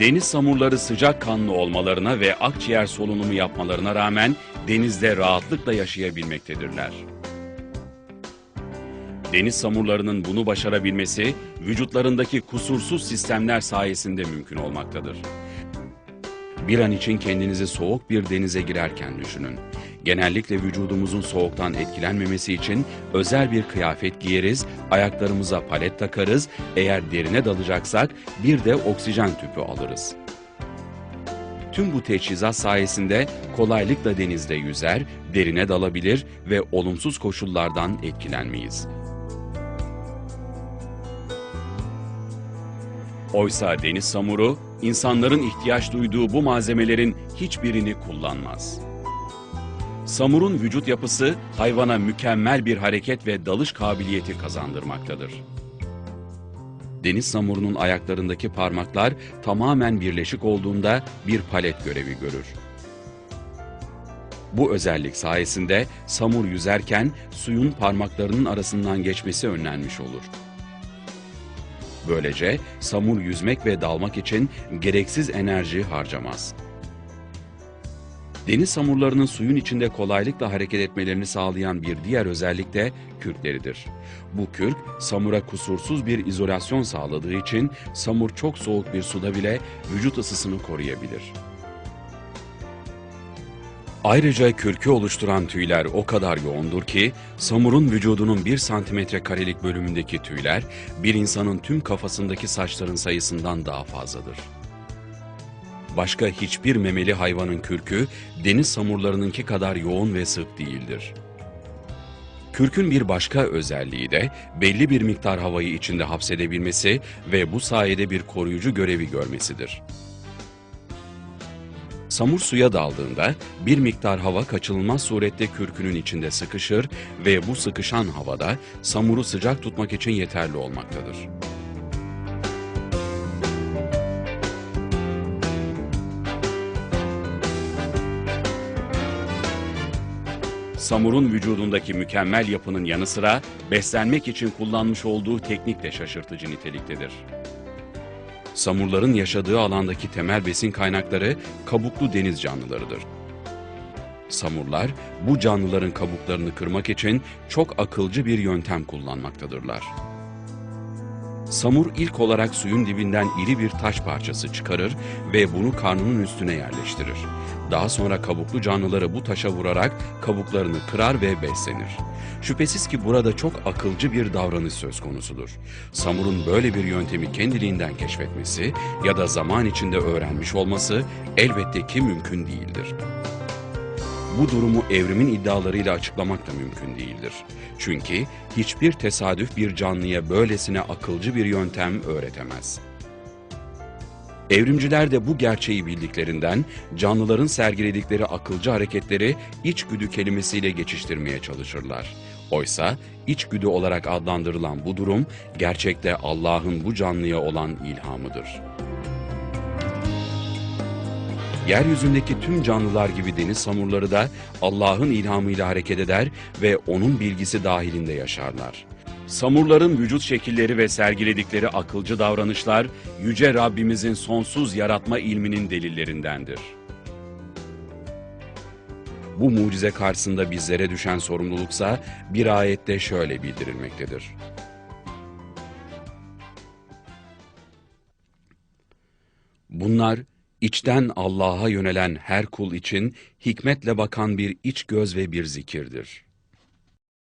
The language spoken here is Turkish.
Deniz samurları sıcak kanlı olmalarına ve akciğer solunumu yapmalarına rağmen denizde rahatlıkla yaşayabilmektedirler. Deniz samurlarının bunu başarabilmesi vücutlarındaki kusursuz sistemler sayesinde mümkün olmaktadır. Bir an için kendinizi soğuk bir denize girerken düşünün. Genellikle vücudumuzun soğuktan etkilenmemesi için özel bir kıyafet giyeriz, ayaklarımıza palet takarız, eğer derine dalacaksak bir de oksijen tüpü alırız. Tüm bu teçhizat sayesinde kolaylıkla denizde yüzer, derine dalabilir ve olumsuz koşullardan etkilenmeyiz. Oysa deniz samuru, insanların ihtiyaç duyduğu bu malzemelerin hiçbirini kullanmaz. Samurun vücut yapısı hayvana mükemmel bir hareket ve dalış kabiliyeti kazandırmaktadır. Deniz samurunun ayaklarındaki parmaklar tamamen birleşik olduğunda bir palet görevi görür. Bu özellik sayesinde samur yüzerken suyun parmaklarının arasından geçmesi önlenmiş olur. Böylece samur yüzmek ve dalmak için gereksiz enerji harcamaz. Deniz samurlarının suyun içinde kolaylıkla hareket etmelerini sağlayan bir diğer özellik de kürkleridir. Bu kürk, samura kusursuz bir izolasyon sağladığı için samur çok soğuk bir suda bile vücut ısısını koruyabilir. Ayrıca kürkü oluşturan tüyler o kadar yoğundur ki, samurun vücudunun 1 santimetre karelik bölümündeki tüyler, bir insanın tüm kafasındaki saçların sayısından daha fazladır. Başka hiçbir memeli hayvanın kürkü, deniz samurlarınınki kadar yoğun ve sık değildir. Kürkün bir başka özelliği de belli bir miktar havayı içinde hapsedebilmesi ve bu sayede bir koruyucu görevi görmesidir. Samur suya daldığında bir miktar hava kaçınılmaz surette kürkünün içinde sıkışır ve bu sıkışan havada samuru sıcak tutmak için yeterli olmaktadır. Samurun vücudundaki mükemmel yapının yanı sıra beslenmek için kullanmış olduğu teknik de şaşırtıcı niteliktedir. Samurların yaşadığı alandaki temel besin kaynakları kabuklu deniz canlılarıdır. Samurlar bu canlıların kabuklarını kırmak için çok akılcı bir yöntem kullanmaktadırlar. Samur ilk olarak suyun dibinden iri bir taş parçası çıkarır ve bunu karnının üstüne yerleştirir. Daha sonra kabuklu canlıları bu taşa vurarak kabuklarını kırar ve beslenir. Şüphesiz ki burada çok akılcı bir davranış söz konusudur. Samur'un böyle bir yöntemi kendiliğinden keşfetmesi ya da zaman içinde öğrenmiş olması elbette ki mümkün değildir. Bu durumu evrimin iddialarıyla açıklamak da mümkün değildir. Çünkü hiçbir tesadüf bir canlıya böylesine akılcı bir yöntem öğretemez. Evrimciler de bu gerçeği bildiklerinden canlıların sergiledikleri akılcı hareketleri içgüdü kelimesiyle geçiştirmeye çalışırlar. Oysa içgüdü olarak adlandırılan bu durum gerçekte Allah'ın bu canlıya olan ilhamıdır. Yeryüzündeki tüm canlılar gibi deniz samurları da Allah'ın ilhamıyla hareket eder ve onun bilgisi dahilinde yaşarlar. Samurların vücut şekilleri ve sergiledikleri akılcı davranışlar, Yüce Rabbimizin sonsuz yaratma ilminin delillerindendir. Bu mucize karşısında bizlere düşen sorumluluksa bir ayette şöyle bildirilmektedir. Bunlar, içten Allah'a yönelen her kul için hikmetle bakan bir iç göz ve bir zikirdir.